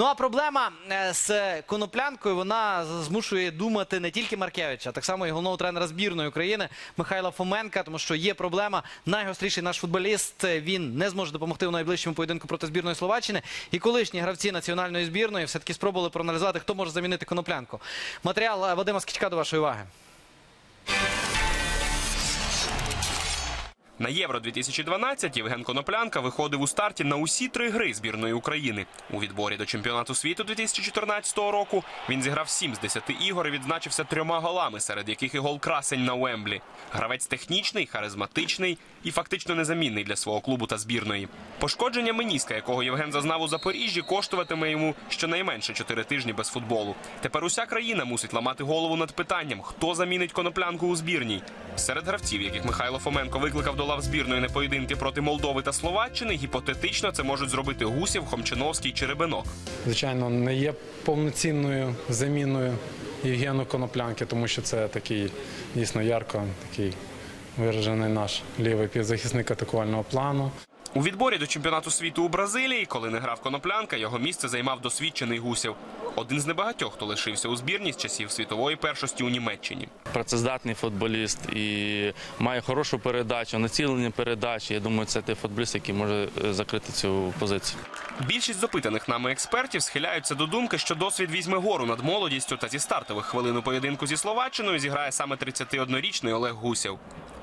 Ну а проблема е, з коноплянкою вона змушує думати не тільки Маркевича, а так само і головного тренера збірної України Михайла Фоменка, тому що є проблема. Найгостріший наш футболіст е, він не зможе допомогти у найближчому поєдинку проти збірної Словаччини. І колишні гравці національної збірної все таки спробували проаналізувати, хто може замінити коноплянку. Матеріал е, Вадима Скічка до вашої уваги. На Євро 2012 Євген Коноплянка виходив у старті на усі три гри збірної України. У відборі до чемпіонату світу 2014 року він зіграв 7 з 10 ігор і відзначився трьома голами, серед яких і гол красень на Уемблі. Гравець технічний, харизматичний і фактично незамінний для свого клубу та збірної. Пошкодження меніска, якого Євген зазнав у Запоріжжі, коштуватиме йому щонайменше 4 тижні без футболу. Тепер уся країна мусить ламати голову над питанням, хто замінить коноплянку у збірній. Серед гравців, яких Михайло Фоменко викликав до лав збірної на поєдинки проти Молдови та Словаччини, гіпотетично це можуть зробити Гусєв, Хомчиновський чи Ребенок. Звичайно, не є повноцінною заміною Євгену Коноплянки, тому що це такий дійсно ярко, такий виражений наш лівий півзахисник атакувального плану. У відборі до чемпіонату світу у Бразилії, коли не грав коноплянка, його місце займав досвідчений Гусєв. Один з небагатьох, хто лишився у збірні з часів світової першості у Німеччині. працездатний футболіст і має хорошу передачу, націлені передачі. Я думаю, це той футболіст, який може е, закрити цю позицію. Більшість запитаних нами експертів схиляються до думки, що досвід візьме гору над молодістю та зі стартових хвилин у поєдинку зі Словаччиною зіграє саме 31-річний Олег Гусєв.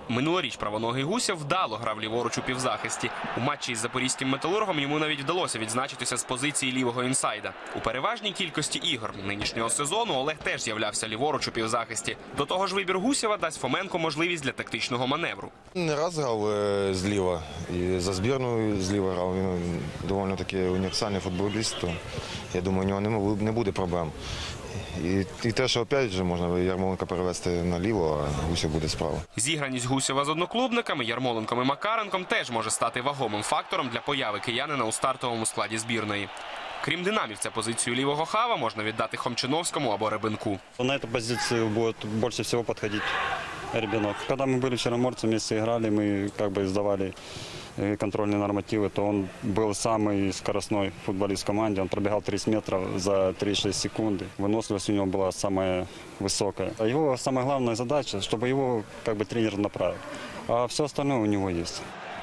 Минулоріч правоногий Гусєв вдало грав ліворуч у півзахисті. У матчі із запорізьким металургом йому навіть вдалося відзначитися з позиції лівого інсайда. У переважній кількості ігор нинішнього сезону Олег теж з'являвся ліворуч у півзахисті. До того ж, вибір Гусєва дасть Фоменко можливість для тактичного маневру. Не раз грав е, зліва і за збірною зліва грав. Він доволі таки універсальний футболіст. То, я думаю, у нього не не буде проблем. І, і те, що опять же можна Ярмоленка перевести наліво, а Гусів буде справа. Зіграність Гусєва з одноклубниками Ярмоленком і Макаренком теж може стати вагомим фактором для появи киянина у стартовому складі збірної. Крім динамівця, позицію лівого хава можна віддати Хомчиновському або Ребенку. На эту позицию будет больше всего подходить Ребенок. Когда мы были в Черноморце, вместе играли, мы как бы сдавали э, контрольные нормативы, то он был самый скоростной футболист в команде. Он пробегал 30 метров за 3-6 секунды. Выносливость у него была самая высокая. А его самая главная задача, чтобы его как бы тренер направил. А все остальное у него есть.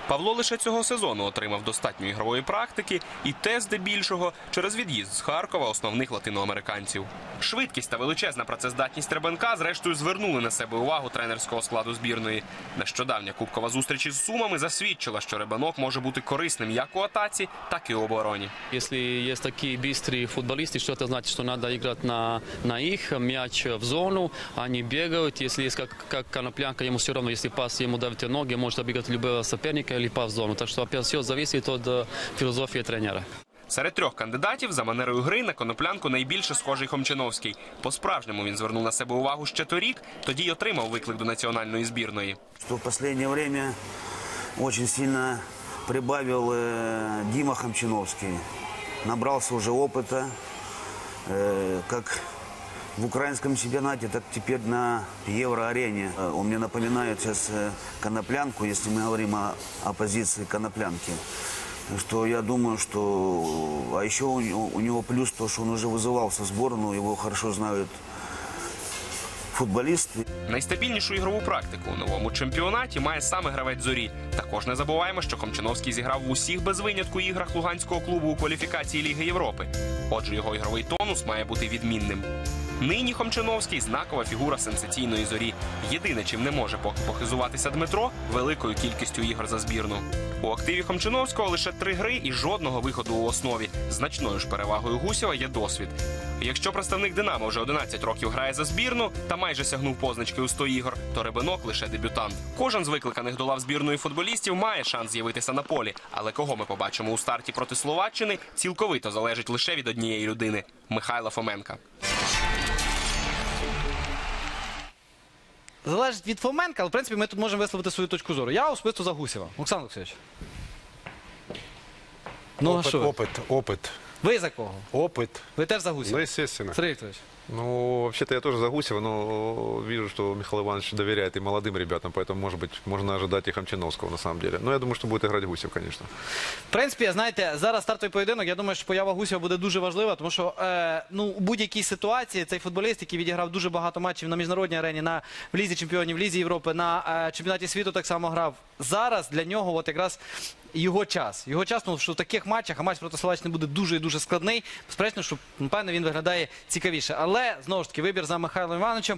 Павло лише цього сезону отримав достатньо ігрової практики і те здебільшого через від'їзд з Харкова основних латиноамериканців. Швидкість та величезна працездатність Ребенка зрештою звернули на себе увагу тренерського складу збірної. Нещодавня кубкова зустріч із Сумами засвідчила, що Ребенок може бути корисним як у атаці, так і у обороні. Если есть такие быстрые футболисты, что это значит, что надо играть на, на их, мяч в зону, они бегают. Если есть как, как коноплянка, ему все равно, если пас ему давит в ноги, может обыграть любого соперника или пас в зону. Так что опять все зависит от э, философии тренера. Серед трьох кандидатів за манерою гри на коноплянку найбільше схожий Хомчиновський. По-справжньому він звернув на себе увагу ще торік, тоді й отримав виклик до національної збірної. что в последнее время очень сильно прибавил э, Дима Хомчиновский. Набрался уже опыта, э, как в украинском чемпионате, так теперь на евроарене. Э, Он мне напоминает сейчас э, коноплянку, если мы говорим о, о позиции коноплянки. Что я думаю, что... А еще у, него- у него плюс то, что он уже вызывался в сборную, его хорошо знают футболисты. Найстабільнішу ігрову практику у новому чемпіонаті має саме гравець зорі. Також не забуваємо, що Хомчиновський зіграв в усіх без винятку іграх луганського клубу у кваліфікації Ліги Європи. Отже, його ігровий тонус має бути відмінним. Нині Хомчиновський знакова фігура сенсаційної зорі. Єдине, чим не може поки похизуватися Дмитро великою кількістю ігор за збірну. У активі Хомчиновського лише три гри і жодного виходу у основі. Значною ж перевагою Гусєва є досвід. Якщо представник Динамо вже 11 років грає за збірну та майже сягнув позначки у 100 ігор, то Ребенок лише дебютант. Кожен з викликаних до лав збірної футболістів має шанс з'явитися на полі. Але кого ми побачимо у старті проти Словаччини, цілковито залежить лише від однієї людини Михайла Фоменка. Залежить від Фоменка, але в принципі ми тут можемо висловити свою точку зору. Я особисто за Гусєва. Олександр Олексійович. Ну, а опит, що? ви? опит, опит. Ви за кого? опит. Ви теж за Гусєва? естественно. Сергій Вікторович. Ну, вообще-то я тоже за Гусева, но вижу, что Михаил Иванович доверяет и молодым ребятам, поэтому, может быть, можно ожидать и Хамчиновского на самом деле. Но я думаю, что будет играть Гусев, конечно. В принципі, знаєте, зараз стартовий поєдинок. Я думаю, що поява Гусєва буде дуже важлива, тому що е, ну, у будь-якій ситуації цей футболіст, який відіграв дуже багато матчів на міжнародній арені, на в Лізі Чемпіонів, в Лізі Європи, на е, чемпіонаті світу так само грав. Зараз для нього от якраз його час. Його час, ну, що в таких матчах, а матч проти Словаччини буде дуже і дуже складний. Безперечно, що напевно він виглядає цікавіше. Але знову ж таки вибір за Михайлом Івановичем.